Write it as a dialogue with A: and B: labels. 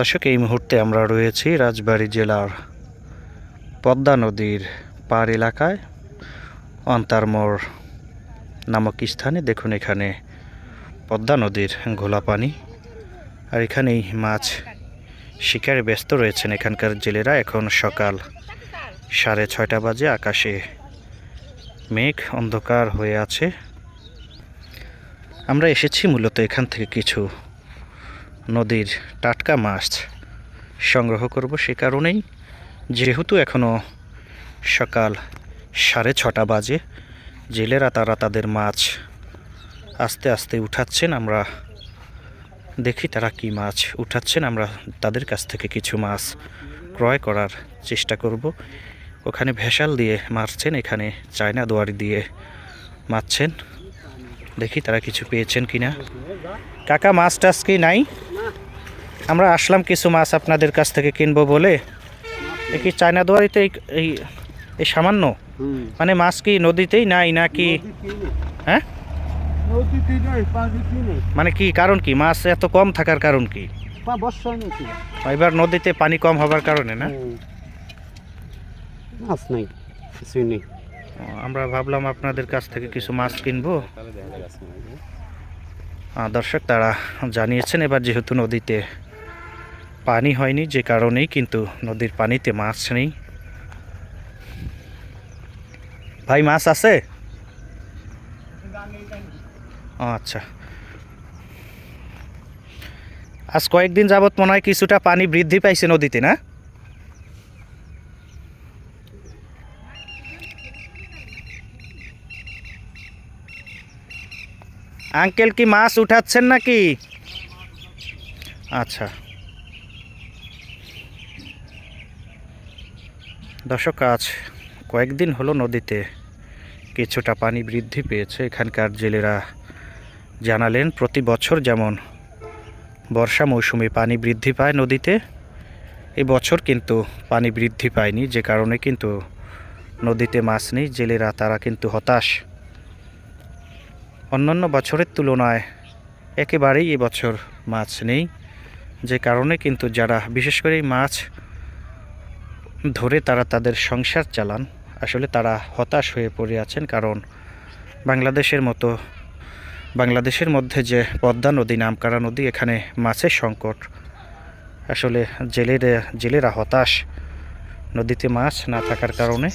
A: দর্শক, এই মুহূর্তে আমরা রয়েছি রাজবাড়ী জেলার পদ্মা নদীর পার এলাকায়। অন্তারমোড় নামক স্থানে দেখুন এখানে পদ্মা নদীর ঘোলা পানি আর এখানেই মাছ শিকারে ব্যস্ত রয়েছেন এখানকার জেলেরা। এখন সকাল সাড়ে ছয়টা বাজে, আকাশে মেঘ অন্ধকার হয়ে আছে। আমরা এসেছি মূলত এখান থেকে কিছু নদীর টাটকা মাছ সংগ্রহ করব সে কারণেই। যেহেতু এখনও সকাল সাড়ে ছটা বাজে, জেলেরা তারা তাদের মাছ আস্তে আস্তে উঠাচ্ছেন, আমরা দেখি তারা কি মাছ উঠাচ্ছেন, আমরা তাদের কাছ থেকে কিছু মাছ ক্রয় করার চেষ্টা করব। ওখানে ভেসাল দিয়ে মারছেন, এখানে চায়না দোয়ারি দিয়ে মারছেন। দেখি তারা কিছু পেয়েছেন কিনা। কাকা, মাছ টাছ কি নাই? আমরা আসলাম কিছু মাছ আপনাদের কাছ থেকে কিনবো বলে। কি চায়না দোয়ারিতে এই- এই সামান্য? মানে মাছ কি নদীতেই নাই নাকি? হ্যাঁ? মানে কি কারণ কি? মাছ এত কম থাকার কারণ কি? এবার নদীতে পানি কম হবার কারণে না?
B: মাছ নাই কিছুই নেই।
A: আমরা ভাবলাম আপনাদের কাছ থেকে কিছু মাছ কিনবো। দর্শক তারা জানিয়েছেন এবার যেহেতু নদীতে পানি হয়নি যে কারণেই কিন্তু নদীর পানিতে মাছ নেই। ভাই, মাছ আছে? আচ্ছা। আজ কয়েকদিন যাবৎ মনে হয় কিছুটা পানি বৃদ্ধি পাইছে নদীতে, না? আঙ্কেল কি মাছ উঠাচ্ছেন নাকি? আচ্ছা। দর্শক, আজ কয়েকদিন হলো নদীতে কিছুটা পানি বৃদ্ধি পেয়েছে। এখানকার জেলেরা জানালেন, প্রতি বছর যেমন বর্ষা মৌসুমে পানি বৃদ্ধি পায় নদীতে এই বছর কিন্তু পানি বৃদ্ধি পায়নি। যে কারণে কিন্তু নদীতে মাছ নেই, জেলেরা, তারা কিন্তু হতাশ। অন্যান্য বছরের তুলনায় একেবারেই এবছর মাছ নেই। যে কারণে কিন্তু যারা, বিশেষ করে মাছ ধরে তারা তাদের সংসার চালান। আসলে তারা হতাশ হয়ে পড়ে আছেন কারণ বাংলাদেশের মতো, বাংলাদেশের মধ্যে যে পদ্মা নদী, নামকারা নদী, এখানে মাছের সংকট। আসলে জেলেরা জেলেরা হতাশ। নদীতে মাছ না থাকার কারণে